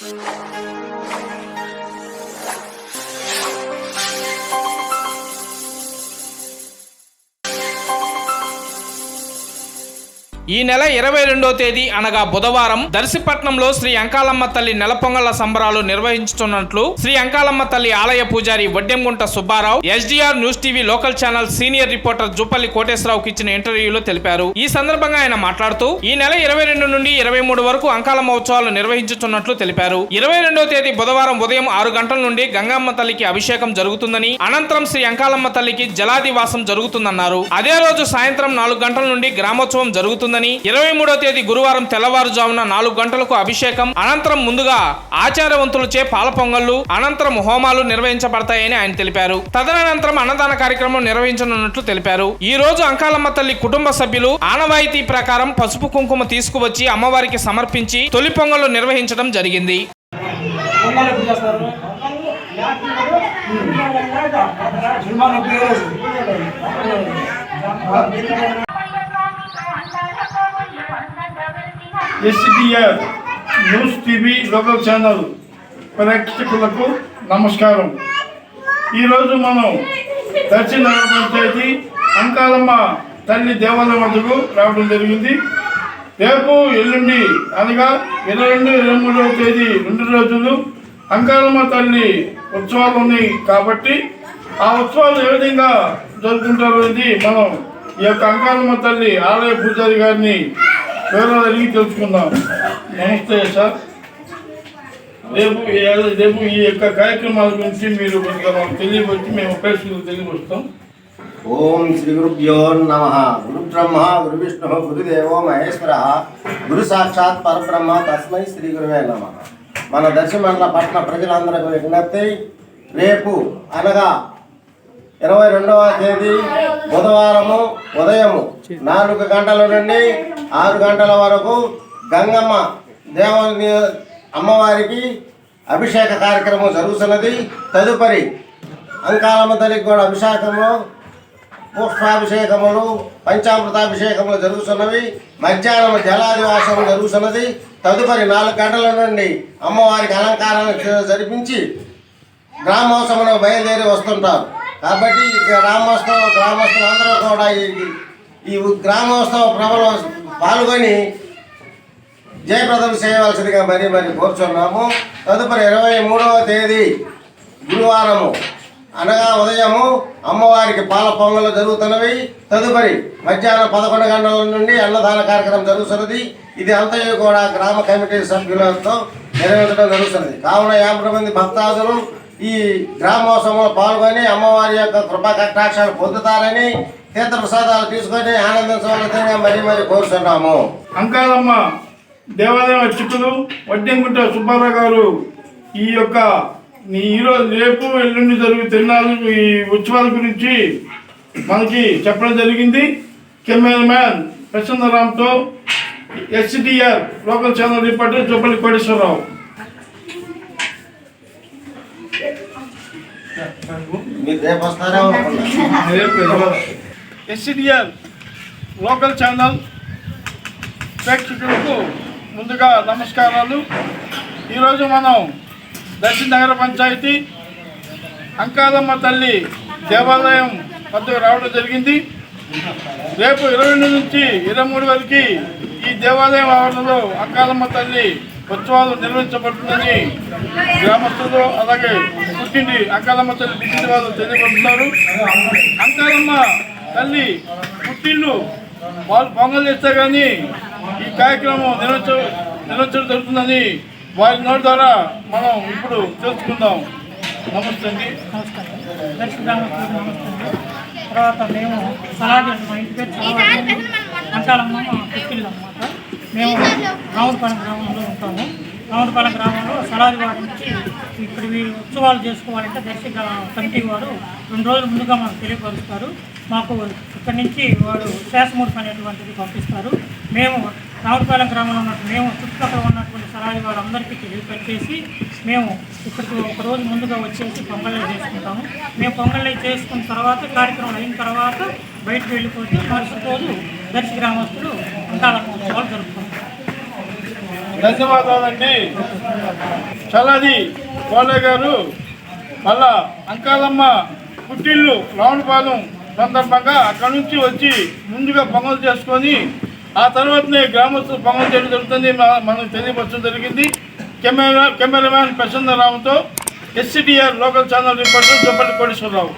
うん。ఈ నెల ఇరవై రెండో తేదీ అనగా బుధవారం దర్శిపట్నంలో శ్రీ అంకాలమ్మ తల్లి నెలపొంగళ్ళ సంబరాలు నిర్వహించుతున్నట్లు శ్రీ అంకాలమ్మ తల్లి ఆలయ పూజారి Vaddengunta Subbarao SDR news TV local channel senior reporter Jupalli కోటేశ్వరరావుకి ఇచ్చిన ఇంటర్వ్యూలో తెలిపారు. ఈ సందర్భంగా ఆయన మాట్లాడుతూ ఈ నెల ఇరవై రెండు నుండి ఇరవై మూడు వరకు అంకాలమ్మ ఉత్సవాలు నిర్వహించుతున్నట్లు తెలిపారు. ఇరవై రెండో తేదీ బుధవారం ఉదయం ఆరు గంటల నుండి గంగమ్మ తల్లికి అభిషేకం జరుగుతుందని అనంతరం శ్రీ అంకాలమ్మ తల్లికి జలాదివాసం జరుగుతుందన్నారు. అదే రోజు సాయంత్రం నాలుగు గంటల నుండి గ్రామోత్సవం జరుగుతుంది జరుగుతుందని ఇరవై మూడో తేదీ గురువారం తెల్లవారుజామున నాలుగు గంటలకు అభిషేకం అనంతరం ముందుగా ఆచార్యవంతులచే పాల పొంగళ్ళు అనంతరం హోమాలు నిర్వహించబడతాయని ఆయన తెలిపారు. తదనంతరం అన్నదాన కార్యక్రమం నిర్వహించనున్నట్లు తెలిపారు. ఈ రోజు అంకాలమ్మ తల్లి కుటుంబ సభ్యులు ఆనవాయితీ ప్రకారం పసుపు కుంకుమ తీసుకువచ్చి అమ్మవారికి సమర్పించి తొలి పొంగళ్ళు నిర్వహించడం జరిగింది. Cinema SDR news TV local channel ప్రేక్షకులకు నమస్కారం. ఈరోజు మనం దక్షిణ పంచాయతీ అంకాలమ్మ తల్లి దేవాలయం వద్దకు రావడం జరిగింది. రేపు ఎల్లుండి అనగా ఇరవై రెండు ఇరవై మూడవ తేదీ రెండు రోజులు అంకాలమ్మ తల్లి ఉత్సవాలు ఉన్నాయి కాబట్టి ఆ ఉత్సవాలు ఏ విధంగా జరుపుకుంటారు అనేది మనం ఈ యొక్క అంకాలమ్మ తల్లి ఆలయ పూజారి గారిని వివరాలు అడిగి తెలుసుకుందాం నమస్తే సార్. రేపు రేపు ఈ యొక్క కార్యక్రమాల గురించి మీరు కొద్దిగా మాకు తెలియవచ్చు మేము ప్రేక్షకులకు తెలియవస్తాం ఓం శ్రీ గురుభ్యో నమ. గురు బ్రహ్మ గురు విష్ణు గురుదేవో మహేశ్వర. గురు సాక్షాత్ పరబ్రహ్మ తస్మై శ్రీ గురువే నమ. మన దర్శమండల పట్టణ ప్రజలందరికీ విజ్ఞప్తి. రేపు అనగా ఇరవై రెండవ తేదీ బుధవారము ఉదయము. నాలుగు గంటల నుండి ఆరు గంటల వరకు గంగమ్మ దేవాలయ అమ్మవారికి అభిషేక కార్యక్రమం జరుగుతున్నది. తదుపరి అంకాలమ్మ తల్లికి కూడా అభిషేకము పుష్పాభిషేకములు పంచామృతాభిషేకములు జరుగుతున్నవి. మధ్యాహ్నం జలాదివాసం జరుగుతున్నది. తదుపరి నాలుగు గంటల నుండి అమ్మవారికి అలంకారాలు జరిపించి గ్రామోత్సవంలో బయలుదేరి వస్తుంటారు. కాబట్టి ఈ గ్రామస్తులు అందరూ కూడా ఈ ఈ గ్రామోత్సవ ప్రభలో పాల్గొని జయప్రదం చేయవలసిందిగా మరీ మరి కోరుచున్నాము. తదుపరి ఇరవై మూడవ తేదీ గురువారము. అనగా ఉదయము అమ్మవారికి పాల పొంగలు జరుగుతున్నవి. తదుపరి మధ్యాహ్నం పదకొండు గంటల నుండి అన్నదాన కార్యక్రమం జరుగుతున్నది. ఇది అంతయు కూడా గ్రామ కమిటీ సభ్యులతో నెరవేర్చడం జరుగుతున్నది. కావున యాభై మంది భక్తాదులు ఈ గ్రామోత్సవంలో పాల్గొని అమ్మవారి యొక్క కృపా కటాక్షాలు పొందుతారని తీర్థ ప్రసాదాలు తీసుకొని ఆనందించవలసిందిగా మరీ మరి కోరుతున్నాము. అంకాలమ్మ దేవాలయం అర్చకులు వడ్డెంగుంట సుబ్బారావు గారు ఈ యొక్క ఈరోజు రేపు ఎల్లుండి జరుగు తిరునాళ్ళు ఈ ఉత్సవాల గురించి మనకి చెప్పడం జరిగింది. Cameraman ప్రసన్నరామ్తో SDR local channel reporter Jopalli Koteswararao. మీరు లోకల్ ఛానల్ ప్రేక్షకులకు ముందుగా నమస్కారాలు. ఈరోజు మనం దర్శి నగర పంచాయతీ అంకాలమ్మ తల్లి దేవాలయం వద్దకు రావడం జరిగింది. రేపు ఇరవై రెండు నుంచి ఇరవై మూడు వరకు ఈ దేవాలయం ఆవరణలో అంకాలమ్మ తల్లి ఉత్సవాలు నిర్వహించబడుతుందని గ్రామస్తులు అలాగే పుట్టింటి అంకాలమ్మ తల్లి పుట్టింటి వాళ్ళు తెలియబడుతున్నారు అంకాలమ్మ తల్లి పుట్టిళ్ళు వాళ్ళు పొంగల్ చేస్తే కానీ ఈ కార్యక్రమం నిర్వహించ నిర్వహించడం జరుగుతుందని వారి నోటి ద్వారా మనం ఇప్పుడు తెలుసుకుందాం. నమస్తే అండి. తర్వాత మేము సలాది మా ఇంటి పేరు అంకాలమ్మ పుట్టిళ్ళు అన్నమాట మేము రావులపాలెం గ్రామంలో చేస్తాము రావులపాలెం గ్రామంలో సలాది వారి నుంచి ఇక్కడ మీరు ఉత్సవాలు చేసుకోవాలంటే దర్శక కమిటీ వారు రెండు రోజుల ముందుగా మాకు తెలియపరుస్తారు. మాకు ఇక్కడి నుంచి వారు శ్వాసమూర్తి అనేటువంటిది పంపిస్తారు. మేము రావులపాలెం గ్రామంలో ఉన్నట్టు మేము చుట్టుపక్కల ఉన్నటువంటి సలాది వారు అందరికీ తెలియపరిచేసి మేము ఇక్కడికి ఒక రోజు ముందుగా వచ్చేసి పొంగళ్ళు చేసుకుంటాము. మేము పొంగళ్ళు చేసుకున్న తర్వాత కార్యక్రమం అయిన తర్వాత బయటకు వెళ్ళిపోతే మరుసటి రోజు దర్శి గ్రామస్తులు అంకాలమ్మ ఉత్సవాలు జరుపుకుంటాం ధన్యవాదాలండి. చల్లది కోలే గారు మళ్ళా అంకాలమ్మ పుట్టిల్లు రావణపాలెం సందర్భంగా అక్కడి నుంచి వచ్చి ముందుగా పొంగలు చేసుకొని ఆ తర్వాతనే గ్రామస్తులు పొంగలు చేయడం జరుగుతుంది మనం తెలియపరచడం జరిగింది. Camera cameraman Prasanna రావుతో SCTR local channel reporter Duppati Koteswararao